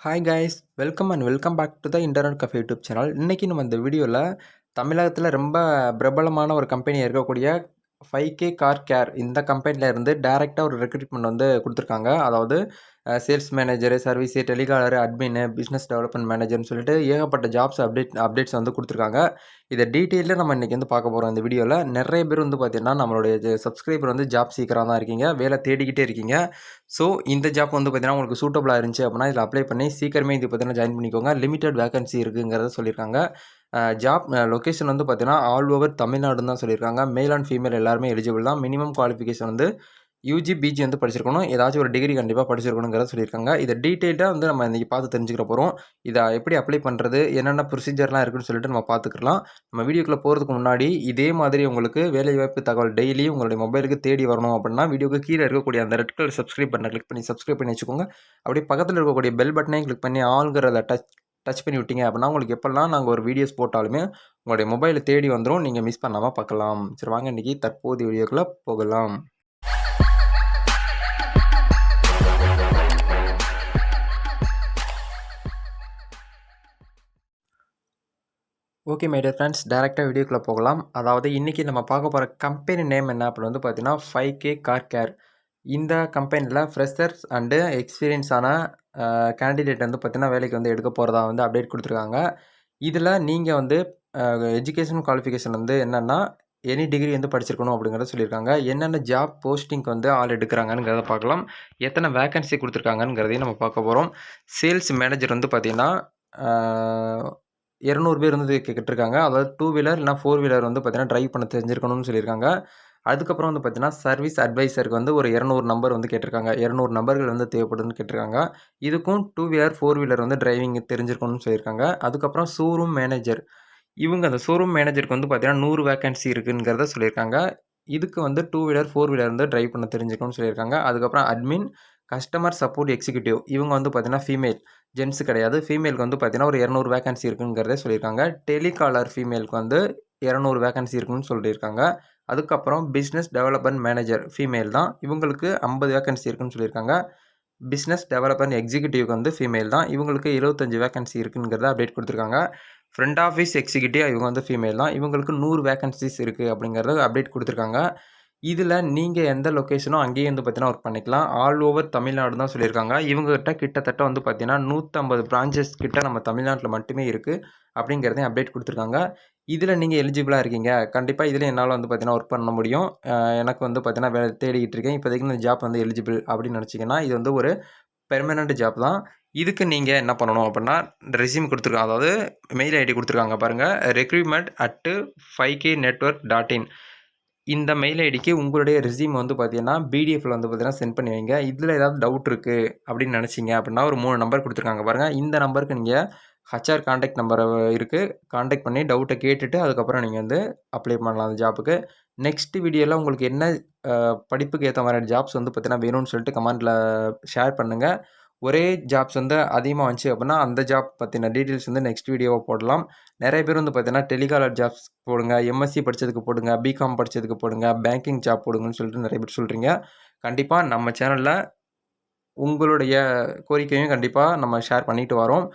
Hi guys welcome and welcome back to the internet cafe YouTube channel இன்றைக்கி நம்ம இந்த வீடியோவில் தமிழகத்தில் ரொம்ப பிரபலமான ஒரு கம்பெனி இருக்கக்கூடிய ஃபைவ் கே கார் கேர் இந்த கம்பெனியில் இருந்து டேரெக்டாக ஒரு ரெக்ரூட்மெண்ட் வந்து கொடுத்துருக்காங்க. அதாவது சேல்ஸ் மேனேஜரு சர்வீஸு டெலிகாலரு அட்மின்னு பிஸ்னஸ் டெவலப்மெண்ட் மேனேஜர்னு சொல்லிட்டு ஏகப்பட்ட ஜாப்ஸ் அப்டேட் அப்டேட்ஸ் வந்து கொடுத்துருக்காங்க. இதை டீட்டெயிலில் நம்ம இன்றைக்கி வந்து பார்க்க போகிறோம் இந்த வீடியோவில் நிறைய பேர் வந்து பார்த்திங்கன்னா நம்மளுடைய சப்ஸ்கிரைபர் வந்து ஜாப் சீக்கிரம் தான் இருக்கீங்க. வேலை தேடிக்கிட்டே இருக்கீங்க. ஸோ இந்த ஜாப் வந்து பார்த்திங்கன்னா உங்களுக்கு சூட்டபுளாக இருந்துச்சு அப்படின்னா இதில் அப்ளை பண்ணி சீக்கிரமே இது பார்த்திங்கன்னா ஜாயின் பண்ணிக்கோங்க. லிமிடெட் வேகன்சி இருக்குங்கிறத சொல்லியிருக்காங்க. ஜாப் லொக்கேஷன் வந்து பார்த்திங்கன்னா ஆல் ஓவர் தமிழ்நாடுன்னு தான் சொல்லியிருக்காங்க. மேல் அண்ட் ஃபீமேல் எல்லாருமே எலிஜிபிள் தான். மினிமம் குவாலிஃபிகேஷன் வந்து யூஜி பிஜி வந்து படிச்சிருக்கணும். ஏதாச்சும் ஒரு டிகிரி கண்டிப்பாக படிச்சிருக்கணுங்கிறத சொல்லியிருக்காங்க. இதை டீட்டெயிலாக வந்து நம்ம இன்றைக்கி பார்த்து தெரிஞ்சுக்கிற போகிறோம் இதை எப்படி அப்ளை பண்ணுறது என்னென்ன ப்ரொசீஜர்லாம் இருக்குன்னு சொல்லிட்டு நம்ம பார்த்துக்கலாம். நம்ம வீடியோக்குள்ளே போகிறதுக்கு முன்னாடி இதே மாதிரி உங்களுக்கு வேலைவாய்ப்பு தகவல் டெய்லி உங்களுடைய மொபைலுக்கு தேடி வரணும் அப்படின்னா வீடியோக்கு கீழே இருக்கக்கூடிய அந்த ரெட் கலர் சப்ஸ்கிரைப் பண்ண கிளிக் பண்ணி சப்ஸ்கிரைப் பண்ணி வச்சுக்கோங்க. அப்படியே பக்கத்தில் இருக்கக்கூடிய பெல் பட்டனையும் கிளிக் பண்ணி ஆளுங்கிறத டச் டச் பண்ணி விட்டீங்க அப்படின்னா உங்களுக்கு எப்போல்லாம் நாங்கள் ஒரு வீடியோஸ் போட்டாலுமே உங்களுடைய மொபைலை தேடி வந்துடும் நீங்கள் மிஸ் பண்ணாமல் பார்க்கலாம். சரி வாங்க இன்றைக்கி தற்போதைய வீடியோக்குள்ளே போகலாம். ஓகே மைடியர் ஃப்ரெண்ட்ஸ் டேரெக்டாக வீடியோக்குள்ளே போகலாம். அதாவது இன்றைக்கி நம்ம பார்க்க போகிற கம்பெனி நேம் என்ன அப்படின்னு வந்து பார்த்தீங்கன்னா ஃபைவ் கே கார் கேர் இந்த கம்பெனியில் ஃப்ரெஷர்ஸ் அண்டு எக்ஸ்பீரியன்ஸான கேண்டிடேட் வந்து பார்த்திங்கன்னா வேலைக்கு வந்து எடுக்க போகிறதா வந்து அப்டேட் கொடுத்துருக்காங்க. இதில் நீங்கள் வந்து எஜுகேஷன் குவாலிஃபிகேஷன் வந்து என்னென்னா எனி டிகிரி வந்து படிச்சிருக்கணும் அப்படிங்கிறத சொல்லியிருக்காங்க. என்னென்ன ஜாப் போஸ்டிங்க்கு வந்து ஆள் எடுக்கிறாங்கங்கிறத பார்க்கலாம். எத்தனை வேக்கன்சி கொடுத்துருக்காங்கங்கிறதையும் நம்ம பார்க்க போகிறோம் சேல்ஸ் மேனேஜர் வந்து பார்த்திங்கன்னா இரநூறு பேர் வந்து கேட்டிருக்காங்க. அதாவது டூ வீலர் இல்லைனா ஃபோர் வீலர் வந்து பார்த்திங்கன்னா ட்ரைவ் பண்ண தெரிஞ்சிருக்கணும்னு சொல்லியிருக்காங்க. அதுக்கப்புறம் வந்து பார்த்திங்கன்னா சர்வீஸ் அட்வைசருக்கு வந்து ஒரு இரநூறு நம்பர் வந்து கேட்டிருக்காங்க. இரநூறு நம்பர்கள் வந்து தேவைப்படுதுன்னு கேட்டிருக்காங்க. இதுக்கும் டூ வீலர் ஃபோர் வீலர் வந்து டிரைவிங் தெரிஞ்சிருக்கணும்னு சொல்லியிருக்காங்க. அதுக்கப்புறம் ஷோரூம் மேனேஜர் இவங்க அந்த ஷோரூம் மேனேஜருக்கு வந்து பார்த்திங்கன்னா நூறு வேக்கன்சி இருக்குங்கிறத சொல்லியிருக்காங்க. இதுக்கு வந்து டூ வீலர் ஃபோர் வீலர் வந்து ட்ரைவ் பண்ண தெரிஞ்சுக்கணும்னு சொல்லியிருக்காங்க. அதுக்கப்புறம் அட்மின் கஸ்டமர் சப்போர்ட் எக்ஸிக்யூட்டிவ் இவங்க வந்து பார்த்தீங்கன்னா ஃபீமேல் ஜென்ஸு கிடையாது. ஃபீமேலுக்கு வந்து பார்த்தீங்கன்னா ஒரு இரநூறு வேகன்சி இருக்குங்கிறதே சொல்லியிருக்காங்க. டெலிகாலர் ஃபீமேலுக்கு வந்து இரநூறு வேகன்சி இருக்குன்னு சொல்லியிருக்காங்க. அதுக்கப்புறம் பிஸ்னஸ் டெவலப்மெண்ட் மேனேஜர் ஃபீமேல் தான். இவங்களுக்கு ஐம்பது வேகன்சி இருக்குன்னு சொல்லியிருக்காங்க. பிஸ்னஸ் டெவலப்மெண்ட் எக்ஸிக்யூட்டிவ்க்கு வந்து ஃபீமேல் தான். இவங்களுக்கு இருபத்தஞ்சி வேகன்சி இருக்குங்கிறத அப்டேட் கொடுத்துருக்காங்க. ஃப்ரண்ட் ஆஃபீஸ் எக்ஸிக்யூட்டிவ் இவங்க வந்து ஃபீமேல் தான். இவங்களுக்கு நூறு வேகன்சிஸ் இருக்குது அப்படிங்கிறத அப்டேட் கொடுத்துருக்காங்க. இதில் நீங்கள் எந்த லொக்கேஷனோ அங்கேயே வந்து பார்த்தீங்கன்னா ஒர்க் பண்ணிக்கலாம். ஆல் ஓவர் தமிழ்நாடு தான் சொல்லியிருக்காங்க. இவங்ககிட்ட கிட்டத்தட்ட வந்து பார்த்தீங்கன்னா நூற்றம்பது பிரான்ச்சஸ் கிட்ட நம்ம தமிழ்நாட்டில் மட்டுமே இருக்குது அப்படிங்கிறதையும் அப்டேட் கொடுத்துருக்காங்க. இதில் நீங்கள் எலிஜிபிளாக இருக்கீங்க. கண்டிப்பாக இதில் என்னால் வந்து பார்த்தீங்கன்னா ஒர்க் பண்ண முடியும். எனக்கு வந்து பார்த்தீங்கன்னா வேலை தேடிக்கிட்டு இருக்கேன். இப்போதைக்கு இந்த ஜாப் வந்து எலிஜிபிள் அப்படின்னு நினச்சிங்கன்னா இது வந்து ஒரு பெர்மனண்ட் ஜாப் தான். இதுக்கு நீங்கள் என்ன பண்ணணும் அப்படின்னா ரெசியூம் கொடுத்துருக்காங்க அதாவது மெயில் ஐடி கொடுத்துருக்காங்க பாருங்கள் recruitment at five K network dot in இந்த மெயில் ஐடிக்கு உங்களுடைய ரெசியூம் வந்து பார்த்தீங்கன்னா பிடிஎஃப்ல வந்து பார்த்தீங்கன்னா சென்ட் பண்ணி வைங்க. இதில் ஏதாவது டவுட் இருக்குது அப்படின்னு நினச்சிங்க அப்படின்னா ஒரு மூணு நம்பர் கொடுத்துருக்காங்க பாருங்கள் இந்த நம்பருக்கு நீங்கள் ஹச்ஆர் காண்டாக்ட் நம்பர் இருக்குது காண்டாக்ட் பண்ணி டவுட்டை கேட்டுட்டு அதுக்கப்புறம் நீங்கள் வந்து அப்ளை பண்ணலாம் அந்த ஜாப்புக்கு நெக்ஸ்ட் வீடியோவில் உங்களுக்கு என்ன படிப்புக்கு ஏற்ற மாதிரி ஜாப்ஸ் வந்து பார்த்தீங்கன்னா வேணும்னு சொல்லிட்டு கமெண்ட்டில் ஷேர் பண்ணுங்கள் ஒரே ஜாப்ஸ் வந்து அதிகமாக வந்துச்சு அப்படின்னா அந்த ஜாப் பற்றின டீட்டெயில்ஸ் வந்து நெக்ஸ்ட் வீடியோவை போடலாம். நிறைய பேர் வந்து பார்த்தீங்கன்னா டெலிகாலர் ஜாப்ஸ் போடுங்க எம்எஸ்சி படித்ததுக்கு போடுங்க பிகாம் படித்ததுக்கு போடுங்க பேங்கிங் ஜாப் போடுங்கன்னு சொல்லிட்டு நிறைய பேர் சொல்கிறீங்க கண்டிப்பாக நம்ம சேனலில் உங்களுடைய கோரிக்கையும் கண்டிப்பாக நம்ம ஷேர் பண்ணிட்டு வரோம்.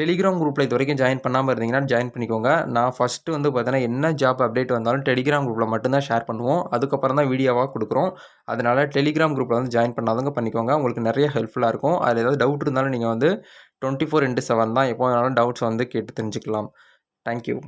டெலிகிராம் குரூப்பில் இது வரைக்கும் ஜாயின் பண்ணாமல் இருந்தீங்கன்னா ஜாயின் பண்ணிக்கோங்க. நான் ஃபஸ்ட்டு வந்து பார்த்தீங்கன்னா என்ன ஜாப் அப்டேட் வந்தாலும் டெலிகிராம் குரூப்பில் மட்டும்தான் ஷேர் பண்ணுவோம். அதுக்கப்புறம் தான் வீடியோவாக கொடுக்குறோம். அதனால் டெலிகிராம் குரூப்பில் வந்து ஜாயின் பண்ணாதவங்க பண்ணிக்கோங்க. உங்களுக்கு நிறைய ஹெல்ப்ஃபுல்லாக இருக்கும். அதில் ஏதாவது டவுட் இருந்தாலும் நீங்கள் வந்து டுவெண்ட்டி ஃபோர் இன்ட்டு செவன் தான் எப்போ வேணாலும் டவுட்ஸ் வந்து கேட்டு தெரிஞ்சுக்கலாம். தேங்க்யூ